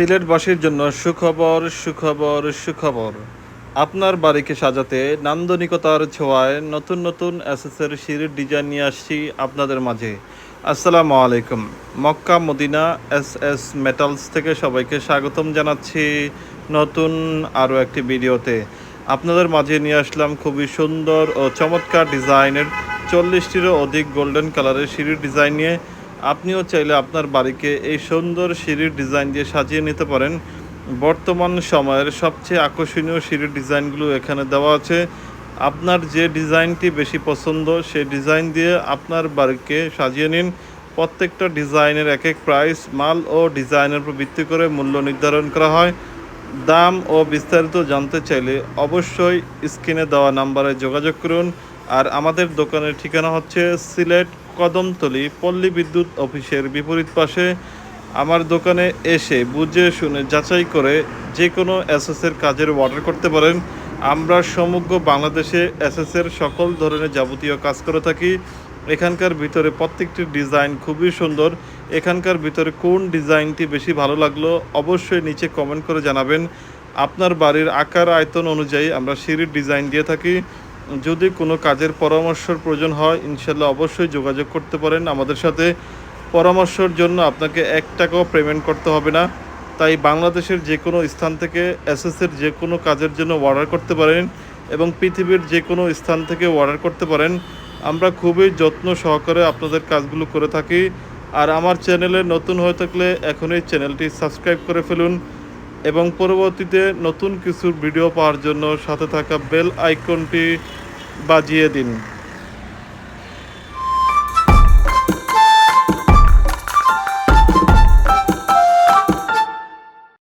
সিলেটবাসীর জন্য সুখবর সুখবর সুখবর। আপনার বাড়িকে সাজাতে নান্দনিকতার ছোঁয়ায় নতুন নতুন এসএসের সিঁড়ির ডিজাইন নিয়ে আসছি আপনাদের মাঝে। আসসালামু আলাইকুম। Mecca, Medina, S S metals থেকে সবাইকে স্বাগতম জানাচ্ছি নতুন আরও একটি ভিডিওতে। আপনাদের মাঝে নিয়ে আসলাম খুবই সুন্দর ও চমৎকার ডিজাইনের চল্লিশটিরও অধিক গোল্ডেন কালারের সিঁড়ির ডিজাইন নিয়ে আপনিও চাইলে আপনার বাড়িকে এই সুন্দর সিঁড়ির ডিজাইন দিয়ে সাজিয়ে নিতে পারেন। বর্তমান সময়ের সবচেয়ে আকর্ষণীয় সিঁড়ির ডিজাইনগুলো এখানে দেওয়া আছে। আপনার যে ডিজাইনটি বেশি পছন্দ সেই ডিজাইন দিয়ে আপনার বাড়িকে সাজিয়ে নিন। প্রত্যেকটা ডিজাইনের এক এক প্রাইস, মাল ও ডিজাইনের উপর ভিত্তি করে মূল্য নির্ধারণ করা হয়। দাম ও বিস্তারিত জানতে চাইলে অবশ্যই স্ক্রিনে দেওয়া নাম্বারে যোগাযোগ করুন। আর আমাদের দোকানের ঠিকানা হচ্ছে সিলেট কদমতলি পল্লী বিদ্যুৎ অফিসের বিপরীত পাশে আমার দোকানে এসে বুঝে শুনে যাচাই করে যে কোনো এসএসের কাজের অর্ডার করতে পারেন। আমরা সমগ্র বাংলাদেশে এসএসের সকল ধরনের যাবতীয় কাজ করে থাকি। এখানকার ভিতরে প্রত্যেকটি ডিজাইন খুবই সুন্দর। এখানকার ভিতরে কোন ডিজাইনটি বেশি ভালো লাগল অবশ্যই নিচে কমেন্ট করে জানাবেন। আপনার বাড়ির আকার, আয়তন অনুযায়ী আমরা সিঁড়ির ডিজাইন দিয়ে থাকি। যদি কোনো কাজের পরামর্শের প্রয়োজন হয় ইনশাল্লাহ অবশ্যই যোগাযোগ করতে পারেন। আমাদের সাথে পরামর্শের জন্য আপনাকে এক টাকাও পেমেন্ট করতে হবে না। তাই বাংলাদেশের যে কোনো স্থান থেকে এসএসের যে কোনো কাজের জন্য অর্ডার করতে পারেন এবং পৃথিবীর যে কোনো স্থান থেকে অর্ডার করতে পারেন। আমরা খুবই যত্ন সহকারে আপনাদের কাজগুলো করে থাকি। আর আমার চ্যানেলে নতুন হয়ে থাকলে এখনই চ্যানেলটি সাবস্ক্রাইব করে ফেলুন। এবং পরবর্তীতে নতুন কিছুর ভিডিও পাওয়ার জন্য সাথে থাকা বেল আইকনটি বাজিয়ে দিন।